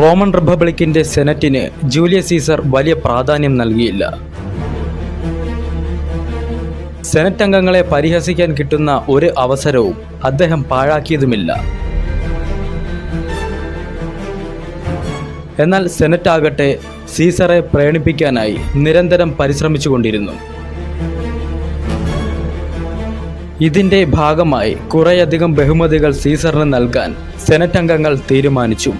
Roman റിപ്പബ്ലിക്കിന്റെ സെനറ്റിന് Julius Caesar വലിയ പ്രാധാന്യം നൽകിയില്ല. സെനറ്റ് അംഗങ്ങളെ പരിഹസിക്കാൻ കിട്ടുന്ന ഒരു അവസരവും അദ്ദേഹം പാഴാക്കിയതുമില്ല. എന്നാൽ സെനറ്റ് ആകട്ടെ സീസറെ പ്രേണിപ്പിക്കാനായി നിരന്തരം പരിശ്രമിച്ചുകൊണ്ടിരുന്നു. ഇതിന്റെ ഭാഗമായി കുറേയധികം ബഹുമതികൾ സീസറിന് നൽകാൻ സെനറ്റ് അംഗങ്ങൾ തീരുമാനിച്ചു.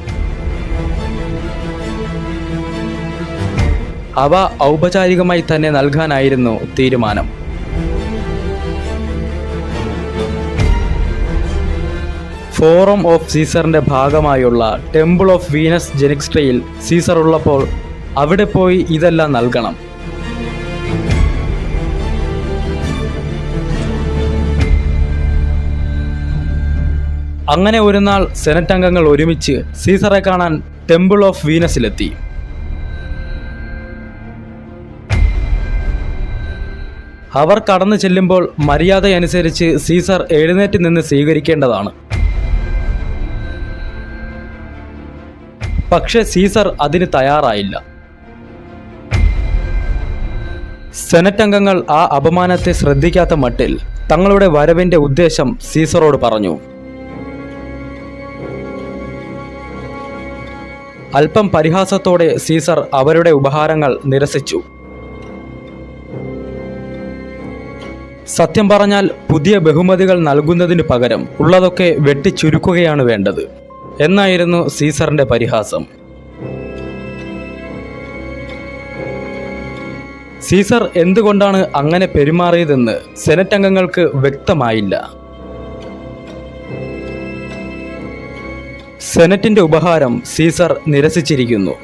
അവ ഔപചാരികമായി തന്നെ നൽകാനായിരുന്നു തീരുമാനം. ഫോറം ഓഫ് സീസറിന്റെ ഭാഗമായുള്ള ടെമ്പിൾ ഓഫ് വീനസ് ജെനിക്സ്ട്രയിൽ സീസർ ഉള്ളപ്പോൾ അവിടെ പോയി ഇതെല്ലാം നൽകണം. അങ്ങനെ ഒരു നാൾ സെനറ്റ് അംഗങ്ങൾ ഒരുമിച്ച് സീസറെ കാണാൻ ടെമ്പിൾ ഓഫ് വീനസിലെത്തി. അവർ കടന്നു ചെല്ലുമ്പോൾ മര്യാദയനുസരിച്ച് സീസർ എഴുന്നേറ്റ് നിന്ന് സ്വീകരിക്കേണ്ടതാണ്. പക്ഷെ സീസർ അതിന് തയ്യാറായില്ല. സെനറ്റ് അംഗങ്ങൾ ആ അപമാനത്തെ ശ്രദ്ധിക്കാത്ത മട്ടിൽ തങ്ങളുടെ വരവിന്റെ ഉദ്ദേശം സീസറോട് പറഞ്ഞു. അല്പം പരിഹാസത്തോടെ സീസർ അവരുടെ ഉപഹാരങ്ങൾ നിരസിച്ചു. സത്യം പറഞ്ഞാൽ പുതിയ ബഹുമതികൾ നൽകുന്നതിന് പകരം ഉള്ളതൊക്കെ വെട്ടിച്ചുരുക്കുകയാണ് വേണ്ടത്. എന്നായിരുന്നു സീസറിന്റെ പരിഹാസം. സീസർ എന്തുകൊണ്ടാണ് അങ്ങനെ പെരുമാറിയതെന്ന് സെനറ്റ് അംഗങ്ങൾക്ക് വ്യക്തമായില്ല. സെനറ്റിന്റെ ഉപഹാരം സീസർ നിരസിച്ചിരിക്കുന്നു.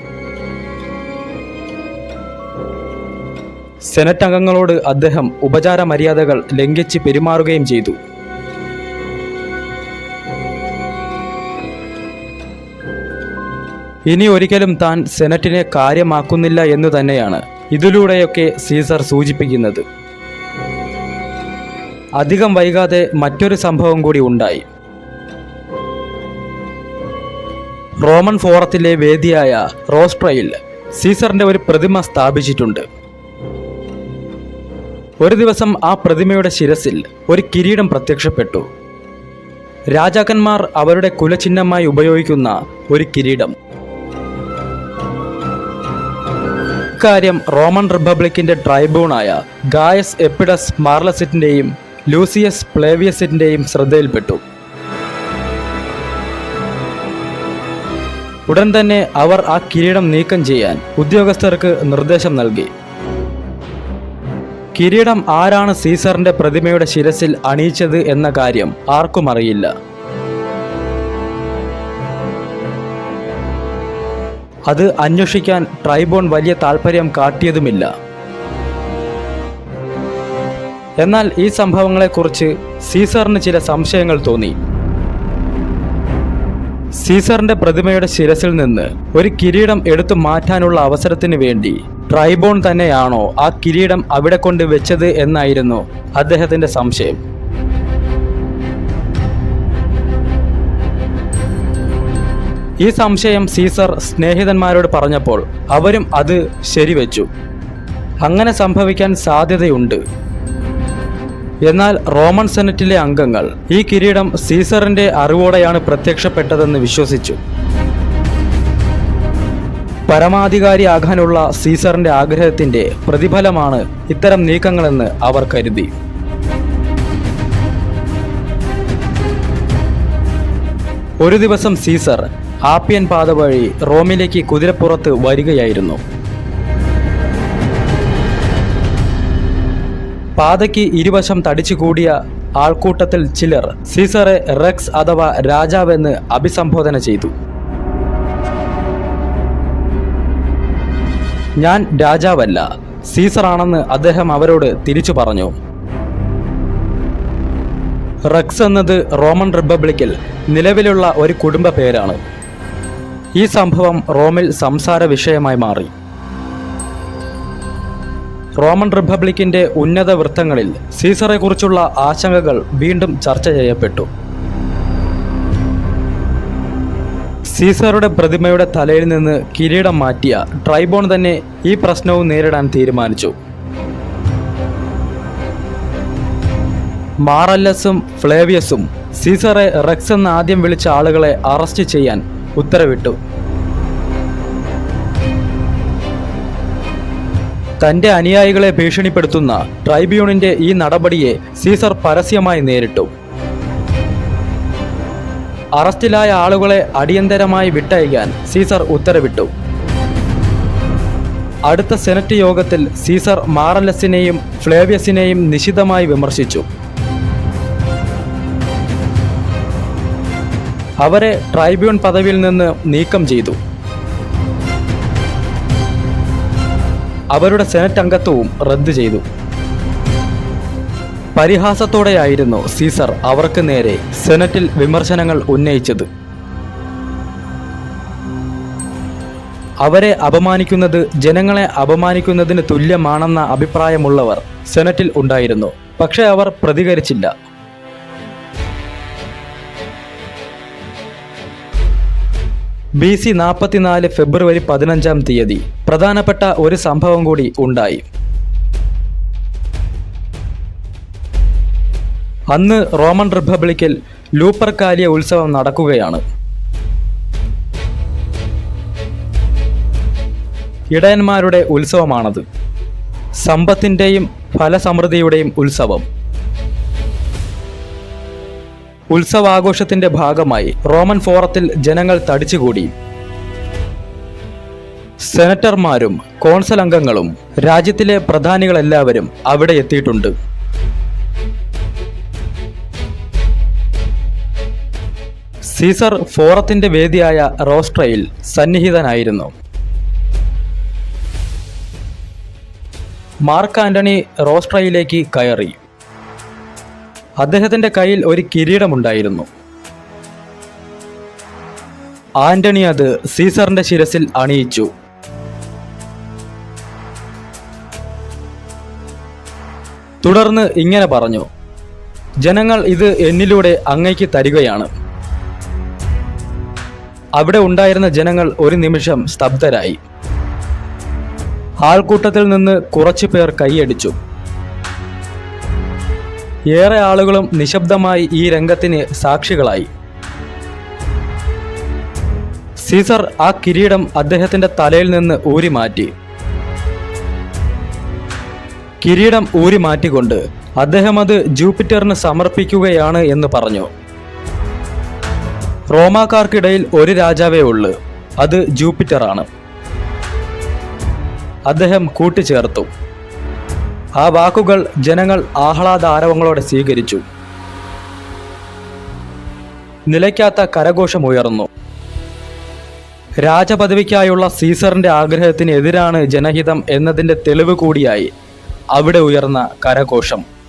സെനറ്റ് അംഗങ്ങളോട് അദ്ദേഹം ഉപചാര മര്യാദകൾ ലംഘിച്ച് പെരുമാറുകയും ചെയ്തു. ഇനി ഒരിക്കലും താൻ സെനറ്റിനെ കാര്യമാക്കുന്നില്ല എന്ന് തന്നെയാണ് ഇതിലൂടെയൊക്കെ സീസർ സൂചിപ്പിക്കുന്നത്. അധികം വൈകാതെ മറ്റൊരു സംഭവം കൂടി ഉണ്ടായി. റോമൻ ഫോറത്തിലെ വേദിയായ റോസ്ട്രയിൽ സീസറിന്റെ ഒരു പ്രതിമ സ്ഥാപിച്ചിട്ടുണ്ട്. ഒരു ദിവസം ആ പ്രതിമയുടെ ശിരസിൽ ഒരു കിരീടം പ്രത്യക്ഷപ്പെട്ടു. രാജാക്കന്മാർ അവരുടെ കുലചിഹ്നമായി ഉപയോഗിക്കുന്ന ഒരു കിരീടം. ഇക്കാര്യം റോമൻ റിപ്പബ്ലിക്കിന്റെ ട്രൈബ്യൂണായ ഗായസ് എപ്പിഡസ് മാർലസിറ്റിന്റെയും ലൂസിയസ് പ്ലേവിയസിന്റെയും ശ്രദ്ധയിൽപ്പെട്ടു. ഉടൻ തന്നെ അവർ ആ കിരീടം നീക്കം ചെയ്യാൻ ഉദ്യോഗസ്ഥർക്ക് നിർദ്ദേശം നൽകി. കിരീടം ആരാണ് സീസറിന്റെ പ്രതിമയുടെ ശിരസിൽ അണിയിച്ചത് എന്ന കാര്യം ആർക്കും അറിയില്ല. അത് അന്വേഷിക്കാൻ ട്രൈബോൺ വലിയ താല്പര്യം കാട്ടിയതുമില്ല. എന്നാൽ ഈ സംഭവങ്ങളെക്കുറിച്ച് സീസറിന് ചില സംശയങ്ങൾ തോന്നി. സീസറിന്റെ പ്രതിമയുടെ ശിരസിൽ നിന്ന് ഒരു കിരീടം എടുത്തു മാറ്റാനുള്ള അവസരത്തിന് വേണ്ടി ട്രൈബോൺ തന്നെയാണോ ആ കിരീടം അവിടെ കൊണ്ട് വെച്ചത് എന്നായിരുന്നു അദ്ദേഹത്തിന്റെ സംശയം. ഈ സംശയം സീസർ സ്നേഹിതന്മാരോട് പറഞ്ഞപ്പോൾ അവരും അത് ശരിവെച്ചു. അങ്ങനെ സംഭവിക്കാൻ സാധ്യതയുണ്ട്. എന്നാൽ റോമൻ സെനറ്റിലെ അംഗങ്ങൾ ഈ കിരീടം സീസറിന്റെ അറിവോടെയാണ് പ്രത്യക്ഷപ്പെട്ടതെന്ന് വിശ്വസിച്ചു. പരമാധികാരിയാകാനുള്ള സീസറിന്റെ ആഗ്രഹത്തിന്റെ പ്രതിഫലമാണ് ഇത്തരം നീക്കങ്ങളെന്ന് അവർ കരുതി. ഒരു ദിവസം സീസർ ആപ്യൻ പാത വഴി റോമിലേക്ക് കുതിരപ്പുറത്ത് വരികയായിരുന്നു. പാതയ്ക്ക് ഇരുവശം തടിച്ചുകൂടിയ ആൾക്കൂട്ടത്തിൽ ചിലർ സീസറെ റെക്സ് അഥവാ രാജാവെന്ന് അഭിസംബോധന ചെയ്തു. ഞാൻ രാജാവല്ല. സീസറാണെന്ന് അദ്ദേഹം അവരോട് തിരിച്ചു പറഞ്ഞു. റക്സ് എന്നത് റോമൻ റിപ്പബ്ലിക്കിൽ നിലവിലുള്ള ഒരു കുടുംബ പേരാണ്. ഈ സംഭവം റോമിൽ സംസാര വിഷയമായി മാറി. റോമൻ റിപ്പബ്ലിക്കിന്റെ ഉന്നത വൃത്തങ്ങളിൽ സീസറെക്കുറിച്ചുള്ള ആശങ്കകൾ വീണ്ടും ചർച്ച ചെയ്യപ്പെട്ടു. സീസറുടെ പ്രതിമയുടെ തലയിൽ നിന്ന് കിരീടം മാറ്റിയ ട്രൈബോൺ തന്നെ ഈ പ്രശ്നവും നേരിടാൻ തീരുമാനിച്ചു. മാറല്ലസും ഫ്ലേവിയസും സീസറെ റെക്സ് എന്ന് ആദ്യം വിളിച്ച ആളുകളെ അറസ്റ്റ് ചെയ്യാൻ ഉത്തരവിട്ടു. തന്റെ അനുയായികളെ ഭീഷണിപ്പെടുത്തുന്ന ട്രൈബ്യൂണിന്റെ ഈ നടപടിയെ സീസർ പരസ്യമായി നേരിട്ടു. അറസ്റ്റിലായ ആളുകളെ അടിയന്തരമായി വിട്ടയക്കാൻ സീസർ ഉത്തരവിട്ടു. അടുത്ത സെനറ്റ് യോഗത്തിൽ സീസർ മാറലസിനെയും ഫ്ലേവിയസിനെയും നിശിതമായി വിമർശിച്ചു. അവരെ ട്രൈബ്യൂൺ പദവിയിൽ നിന്ന് നീക്കം ചെയ്തു. അവരുടെ സെനറ്റ് അംഗത്വവും റദ്ദു ചെയ്തു. പരിഹാസത്തോടെയായിരുന്നു സീസർ അവർക്ക് നേരെ സെനറ്റിൽ വിമർശനങ്ങൾ ഉന്നയിച്ചത്. അവരെ അപമാനിക്കുന്നത് ജനങ്ങളെ അപമാനിക്കുന്നതിന് തുല്യമാണെന്ന അഭിപ്രായമുള്ളവർ സെനറ്റിൽ ഉണ്ടായിരുന്നു പക്ഷേ അവർ പ്രതികരിച്ചില്ല. ബി സി നാൽപ്പത്തിനാല് ഫെബ്രുവരി പതിനഞ്ചാം തീയതി പ്രധാനപ്പെട്ട ഒരു സംഭവം കൂടി ഉണ്ടായി. അന്ന് റോമൻ റിപ്പബ്ലിക്കിൽ ലൂപ്പർക്കാലിയ ഉത്സവം നടക്കുകയാണ്. ഇടയന്മാരുടെ ഉത്സവമാണത്. സമ്പത്തിന്റെയും ഫലസമൃദ്ധിയുടെയും ഉത്സവം. ഉത്സവാഘോഷത്തിന്റെ ഭാഗമായി റോമൻ ഫോറത്തിൽ ജനങ്ങൾ തടിച്ചുകൂടി. സെനറ്റർമാരും കോൺസൽ അംഗങ്ങളും രാജ്യത്തിലെ പ്രധാനികളെല്ലാവരും അവിടെ എത്തിയിട്ടുണ്ട്. സീസർ ഫോറത്തിന്റെ വേദിയായ റോസ്ട്രയിൽ സന്നിഹിതനായിരുന്നു. മാർക്ക് ആന്റണി റോസ്ട്രയിലേക്ക് കയറി. അദ്ദേഹത്തിന്റെ കയ്യിൽ ഒരു കിരീടമുണ്ടായിരുന്നു. ആന്റണി അത് സീസറിന്റെ ശിരസിൽ അണിയിച്ചു. തുടർന്ന് ഇങ്ങനെ പറഞ്ഞു ജനങ്ങൾ ഇത് എന്നിലൂടെ അങ്ങയ്ക്ക് തരികയാണ്. അവിടെ ഉണ്ടായിരുന്ന ജനങ്ങൾ ഒരു നിമിഷം സ്തബ്ധരായി. ആൾക്കൂട്ടത്തിൽ നിന്ന് കുറച്ചു പേർ കൈയടിച്ചു. ഏറെ ആളുകളും നിശബ്ദമായി ഈ രംഗത്തിന് സാക്ഷികളായി. സീസർ ആ കിരീടം അദ്ദേഹത്തിന്റെ തലയിൽ നിന്ന് ഊരി മാറ്റി കിരീടം ഊരി മാറ്റിക്കൊണ്ട് അദ്ദേഹം അത് ജൂപ്പിറ്ററിന് സമർപ്പിക്കുകയാണ് എന്ന് പറഞ്ഞു. റോമാക്കാർക്കിടയിൽ ഒരു രാജാവേ ഉള്ളു. അത് ജൂപ്പിറ്ററാണ്. അദ്ദേഹം കൂട്ടിച്ചേർത്തു. ആ വാക്കുകൾ ജനങ്ങൾ ആഹ്ലാദാരവങ്ങളോടെ സ്വീകരിച്ചു. നിലയ്ക്കാത്ത കരഘോഷമുയർന്നു രാജപദവിക്കായുള്ള സീസറിന്റെ ആഗ്രഹത്തിന് എതിരാണ് ജനഹിതം എന്നതിന്റെ തെളിവ് കൂടിയായി അവിടെ ഉയർന്ന കരഘോഷം.